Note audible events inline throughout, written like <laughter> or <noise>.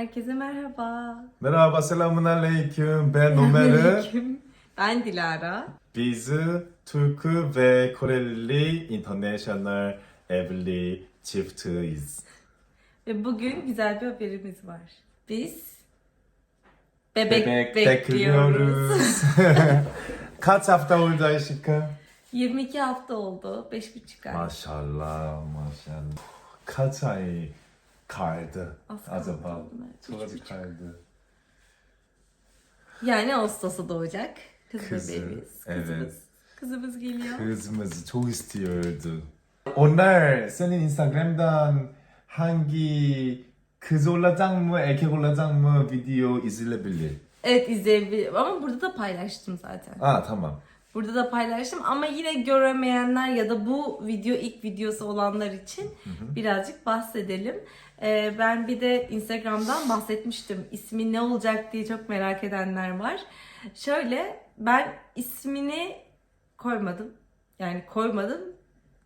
Herkese merhaba. Merhaba, selamun aleyküm. Ben Ömer'i. Ben Dilara. Biz Türk ve Koreli International Evli çiftiyiz. Ve bugün güzel bir haberimiz var. Biz bebek, Bebek bekliyoruz. <laughs> Kaç hafta oldu aşkım? 22 hafta oldu. 5,5 ay. Maşallah, maşallah. Kaç ay kaldı Az acaba? Üç az buçuk. kaldı. Yani Ağustos'ta doğacak. Kız Kızı, bebeğimiz. evet. Kızımız. Kızımız geliyor. Kızımız çok istiyordu. Onlar senin Instagram'dan hangi kız olacak mı, erkek olacak mı video izleyebilir. Evet izleyebilirim ama burada da paylaştım zaten. Aa tamam. Burada da paylaştım ama yine göremeyenler ya da bu video ilk videosu olanlar için birazcık bahsedelim. Ee, ben bir de Instagram'dan bahsetmiştim. İsmi ne olacak diye çok merak edenler var. Şöyle ben ismini koymadım. Yani koymadım.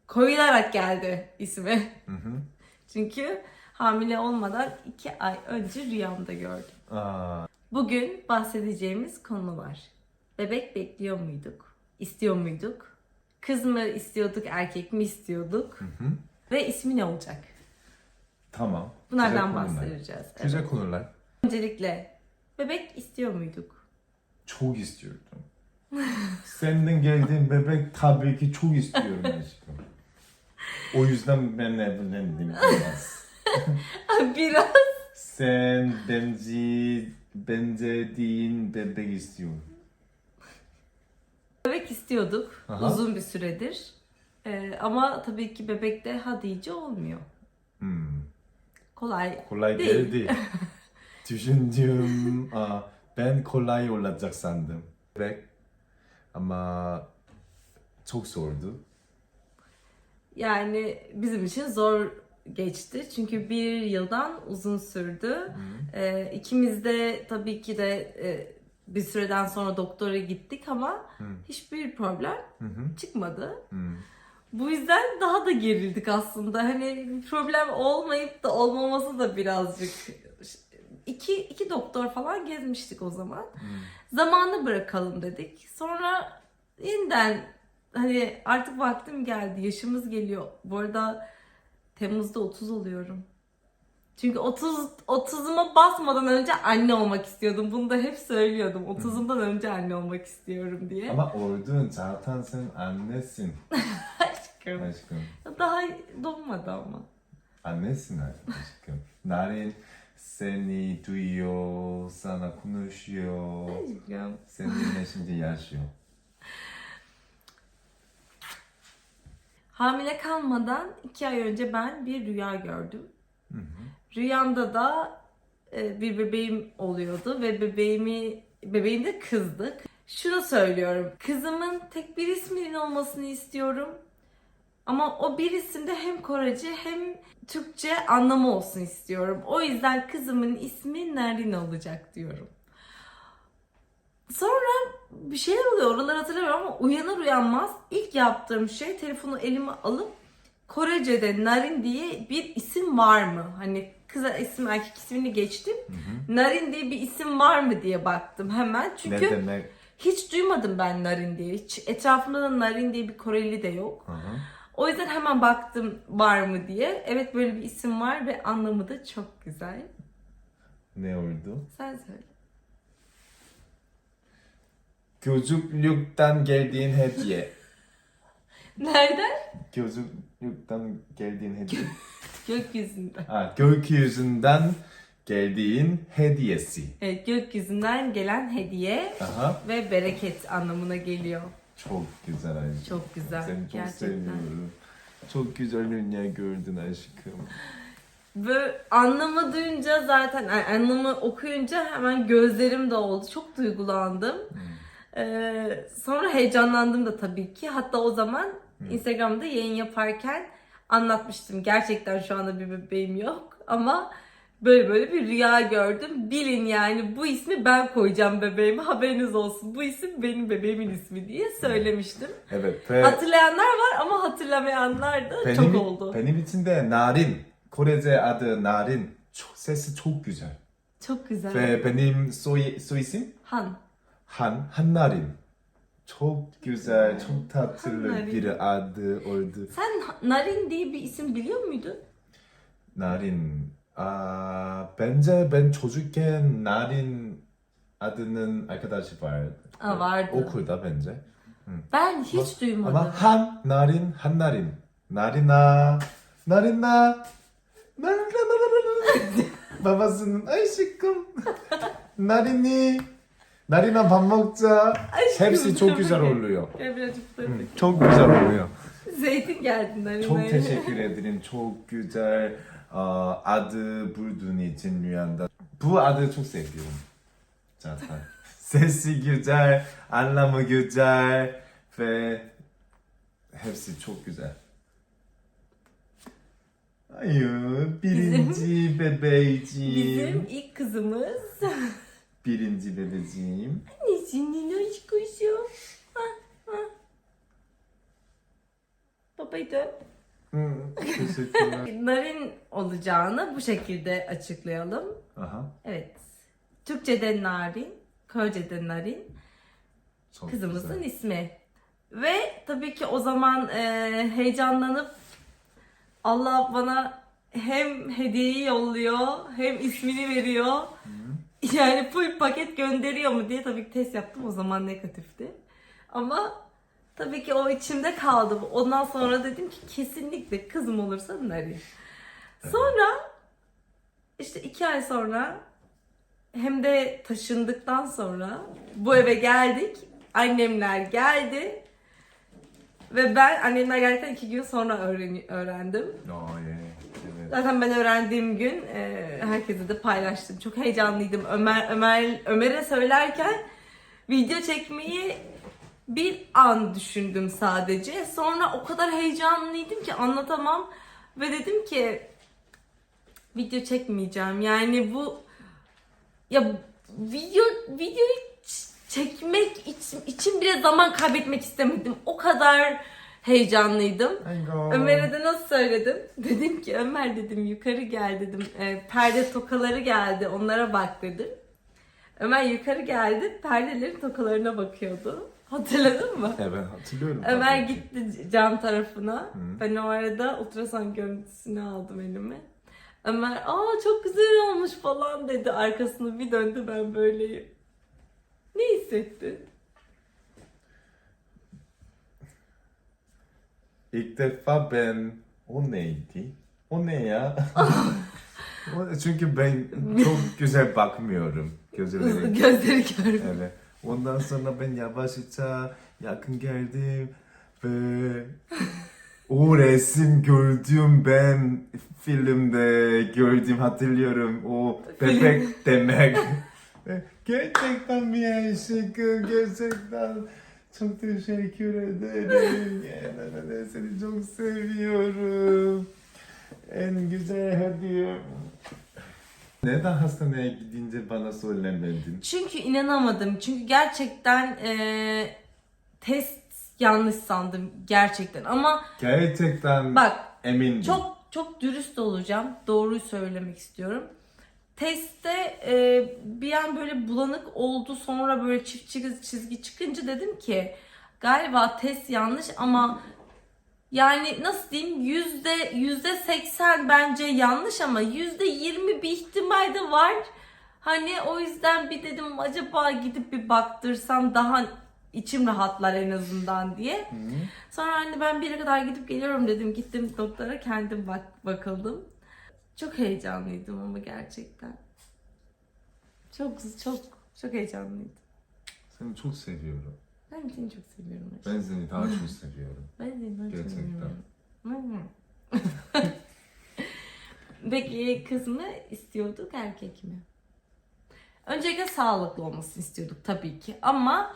Koyularak geldi ismi. Hı hı. <laughs> Çünkü hamile olmadan iki ay önce rüyamda gördüm. Aa, Bugün bahsedeceğimiz konu var. Bebek bekliyor muyduk? İstiyor muyduk? Kız mı istiyorduk, erkek mi istiyorduk? hı. Ve ismi ne olacak? Tamam. Bunlardan konular. bahsedeceğiz. Evet. Güzel konular. Öncelikle bebek istiyor muyduk? Çok istiyordum. <laughs> Senden geldiğin bebek tabii ki çok istiyorum aşkım. O yüzden ben evlendim biraz. <laughs> Biraz. Sen benzi, benzediğin bebek istiyorum. Bebek istiyorduk Aha. uzun bir süredir. Ee, ama tabii ki bebek de ha deyince olmuyor. Hmm. Kolay. Kolay Değil. değildi. <laughs> Düşündüm. Aa, ben kolay olacak sandım. Bebek ama çok zordu. Yani bizim için zor geçti. Çünkü bir yıldan uzun sürdü. Ee, ikimiz de tabii ki de e, bir süreden sonra doktora gittik ama Hı. hiçbir problem Hı hı. çıkmadı. Hı. Bu yüzden daha da gerildik aslında. Hani problem olmayıp da olmaması da birazcık iki, iki doktor falan gezmiştik o zaman. Zamanı bırakalım dedik. Sonra yeniden hani artık vaktim geldi, yaşımız geliyor. Bu arada Temmuz'da 30 oluyorum. Çünkü 30 30'uma basmadan önce anne olmak istiyordum. Bunu da hep söylüyordum. 30'umdan önce anne olmak istiyorum diye. Ama oldun zaten sen annesin <laughs> Aşkım. aşkım. Daha doğmadı ama. Annesin aşkım. <laughs> Narin seni duyuyor, sana konuşuyor. Aşkım. Seninle şimdi yaşıyor. Hamile kalmadan iki ay önce ben bir rüya gördüm. Rüyamda da e, bir bebeğim oluyordu ve bebeğimi bebeğim de kızdı. Şunu söylüyorum. Kızımın tek bir isminin olmasını istiyorum. Ama o bir isimde hem Korece hem Türkçe anlamı olsun istiyorum. O yüzden kızımın ismi Narin olacak diyorum. Sonra bir şeyler oluyor oraları hatırlamıyorum ama uyanır uyanmaz ilk yaptığım şey telefonu elime alıp Korece'de Narin diye bir isim var mı? Hani kız isim erkek ismini geçtim. Narin diye bir isim var mı diye baktım hemen. Çünkü Ne demek? hiç duymadım ben Narin diye. Hiç etrafımda da Narin diye bir Koreli de yok. Hı hı. O yüzden hemen baktım var mı diye. Evet böyle bir isim var ve anlamı da çok güzel. Ne oldu? Sen söyle. Gözlükten geldiğin hediye. <laughs> Nereden? Gözlükten geldiğin hediye. <laughs> Gökyüzünden. ha, gökyüzünden geldiğin hediyesi. Evet gökyüzünden gelen hediye Aha. ve bereket anlamına geliyor. Çok güzel aşkım. Çok güzel. Seni çok gerçekten. seviyorum. Çok güzel dünya gördün aşkım. Ve anlamı duyunca zaten yani anlamı okuyunca hemen gözlerim de oldu. Çok duygulandım. Ee, sonra heyecanlandım da tabii ki. Hatta o zaman Instagram'da yayın yaparken anlatmıştım. Gerçekten şu anda bir bebeğim yok ama böyle böyle bir rüya gördüm. Bilin yani bu ismi ben koyacağım bebeğime haberiniz olsun. Bu isim benim bebeğimin ismi diye söylemiştim. Evet. Ve Hatırlayanlar var ama hatırlamayanlar da benim, çok oldu. Benim için de Narin. Korece adı Narin. Çok, sesi çok güzel. Çok güzel. Ve benim soy, soy isim Han. Han, Hannarin. Çok güzel, çok tatlı bir adı oldu. Sen Narin diye bir isim biliyor muydun? Narin. 아 벤제 벤 조주켄 나린 아드는 알카다시 발. 아, vardı. Okulda bence. Ben hiç duymadım. Ama han narin han narin narina narina narina narina babasının ay şıkkım narini narina 밥 먹자. Aşkım, hepsi çok güzel oluyor. Emre tuttu. Çok güzel oluyor. Zeytin geldi Çok narinaya. teşekkür ederim. Çok güzel. Adı bulduğun için rüyanda. Bu adı çok seviyorum. Zaten. <laughs> Sesi güzel, anlamı güzel ve hepsi çok güzel. Hayır, birinci bebeğciğim. Bizim ilk kızımız. <laughs> Birinci bebeğciğim. Annesinin aşk kuşu. Babayı dön. Hı, Teşekkürler. <laughs> Narin olacağını bu şekilde açıklayalım. Aha, Evet. Türkçe'de Narin, Köyce'de Narin. çok Kızımızın güzel. ismi. Ve tabii ki o zaman e, heyecanlanıp Allah bana hem hediyeyi yolluyor hem ismini veriyor. Yani full paket gönderiyor mu diye tabii ki test yaptım. O zaman negatifti. Ama tabii ki o içimde kaldı. Ondan sonra dedim ki kesinlikle kızım olursa Narin. Sonra işte iki ay sonra hem de taşındıktan sonra bu eve geldik. Annemler geldi. Ve ben annemler geldikten iki gün sonra öğrendim. Evet. Zaten ben öğrendiğim gün e, herkese de paylaştım. Çok heyecanlıydım. Ömer Ömer Ömer'e söylerken video çekmeyi bir an düşündüm sadece. Sonra o kadar heyecanlıydım ki anlatamam ve dedim ki video çekmeyeceğim. Yani bu ya video videoyu çekmek için, için bile zaman kaybetmek istemedim. O kadar heyecanlıydım. Ömer'e de nasıl söyledim? <laughs> Dedim ki Ömer dedim yukarı gel dedim. E, perde tokaları geldi onlara bak dedim. Ömer yukarı geldi perdelerin tokalarına bakıyordu. Hatırladın mı? Evet hatırlıyorum. Ömer tabii ki. gitti cam tarafına. Ben o arada ultrason görüntüsünü aldım elime. Ömer aa çok güzel olmuş falan dedi. Arkasını bir döndü ben böyleyim. Ne hissettin? İlk defa ben o neydi? O ne ya? <laughs> O- Çünkü ben çok güzel bakmıyorum gözlerime. Gözleri görmüyor. Evet. Ondan sonra ben yavaşça yakın geldim ve o resim gördüm ben filmde gördüm hatırlıyorum o bebek demek. <laughs> Gerçekten bir aşkım gerçekten çok teşekkür ederim. Yani seni çok seviyorum. En güzel hediye. Neden hastaneye gidince bana söylemedin? Çünkü inanamadım. Çünkü gerçekten eee, test yanlış sandım gerçekten. Ama Gerçekten bak emindim. çok çok dürüst olacağım. Doğruyu söylemek istiyorum. Testte eee, bir an böyle bulanık oldu. Sonra böyle çift çizgi, çizgi çıkınca dedim ki galiba test yanlış ama yani nasıl diyeyim yüzde yüzde seksen bence yanlış ama yüzde yirmi bir ihtimal de var. Hani o yüzden bir dedim acaba gidip bir baktırsam daha içim rahatlar en azından diye. Hı. Sonra anne ben bir yere kadar gidip geliyorum dedim. Gittim doktora kendim bak bakıldım. Çok heyecanlıydım ama gerçekten. Çok çok çok heyecanlıydım. Seni çok seviyorum. Ben seni çok seviyorum. aşkım. Ben seni daha çok seviyorum. Ben seni çok Gerçekten. seviyorum. <laughs> Peki kız mı istiyorduk erkek mi? Öncelikle sağlıklı olmasını istiyorduk tabii ki ama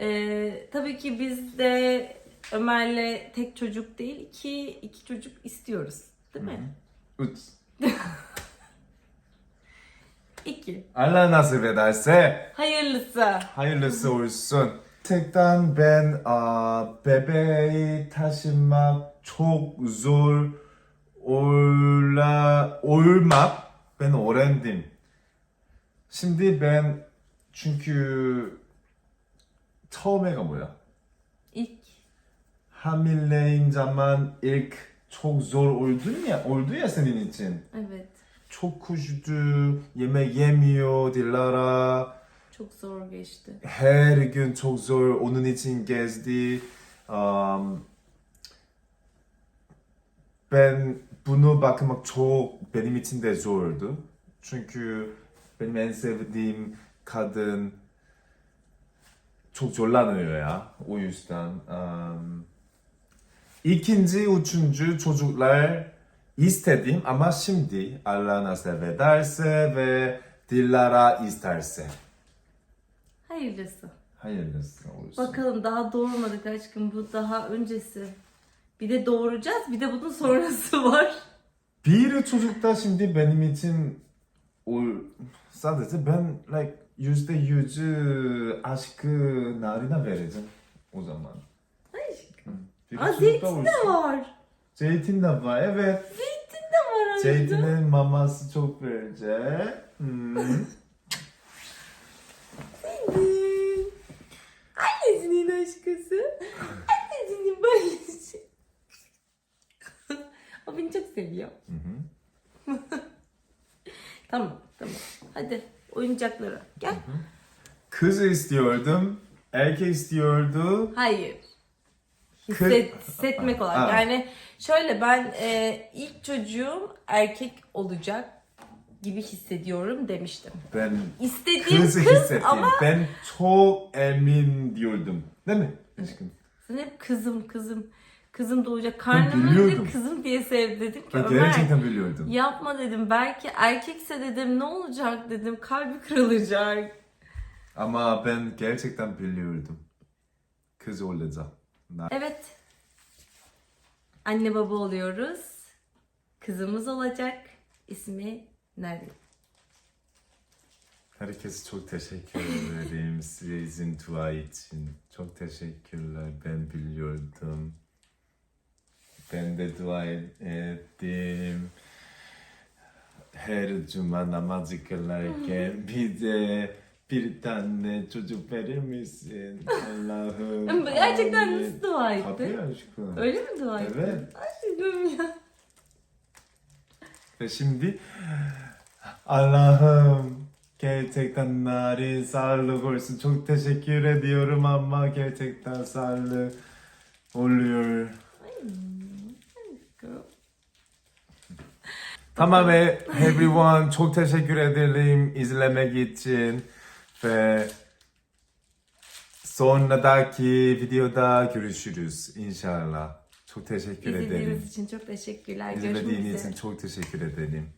e, tabii ki biz de Ömer'le tek çocuk değil iki, iki çocuk istiyoruz değil mi? Üç. <laughs> İki. Allah nasip ederse Hayırlısı. hayırlısı olsun. Gerçekten ben aa, bebeği taşımak çok zor ola, olmak ben öğrendim. Şimdi ben çünkü 처음에가 뭐야? İlk hamileyim zaman ilk çok zor oldun ya, oldu ya senin için. evet Çok kuştu, yemek yemiyor Dilara. çok zor geçti. Her gün çok zor onun için gezdi. Um, ben bunu bakmak çok benim için de zordu. Çünkü benim en sevdiğim kadın çok zorlanıyor ya. O yüzden. Um, ikinci, üçüncü çocuklar istedim ama şimdi Allah nasip ederse ve Dilara isterse. Hayırlısı. Hayırlısı olsun. Bakalım daha doğurmadık aşkım bu daha öncesi. Bir de doğuracağız bir de bunun sonrası <laughs> var. Bir çocuk da şimdi benim için ol, sadece ben like yüzde yüzü aşkı Narin'e vereceğim o zaman. Aşkım. Bir Aa zeytin olsun. de var. Zeytin de var evet. Zeytin de var orada. Zeytinin maması çok verecek. Hmm. <laughs> Annesinin aşkısı. Annesinin böylesi. o beni çok seviyor. Hı hı. <laughs> Tamam tamam. Hadi oyuncaklara gel. Kız istiyordum. Erkek istiyordu. Hayır. Hisset, hissetmek olarak. Yani şöyle ben e, ilk çocuğum erkek olacak gibi hissediyorum demiştim. Ben İstediğim kız kız, hissettim. ama Ben çok emin diyordum. Değil mi? Aşkım. sen hep kızım kızım kızım doğacak. Karnımı biliyordum. kızım diye sev dedim ki Ben Ömer gerçekten biliyordum. yapma dedim. Belki erkekse dedim ne olacak dedim. Kalbi kırılacak. Ama ben gerçekten biliyordum. Kız olacak. Na- Evet. Anne baba oluyoruz. Kızımız olacak. İsmi Narin. Herkese çok teşekkür ederim <laughs> sizin dua için. Çok teşekkürler. Ben biliyordum. Ben de dua ettim. Her cuma namazı kılarken <laughs> bir de bir tane çocuk verir misin? Allah'ım. <laughs> Gerçekten amin. nasıl dua etti? Tabii aşkım. Öyle mi dua etti? Evet. Aşkım ya. Ve şimdi Allah'ım gerçekten narin sağlık olsun. Çok teşekkür ediyorum ama gerçekten sağlık oluyor. Tamam ve everyone çok teşekkür ederim izlemek için ve sonraki videoda görüşürüz inşallah. Çok teşekkür ederim. İzlediğiniz için çok teşekkürler. Görüşmek İzlediğiniz üzere. için çok teşekkür ederim.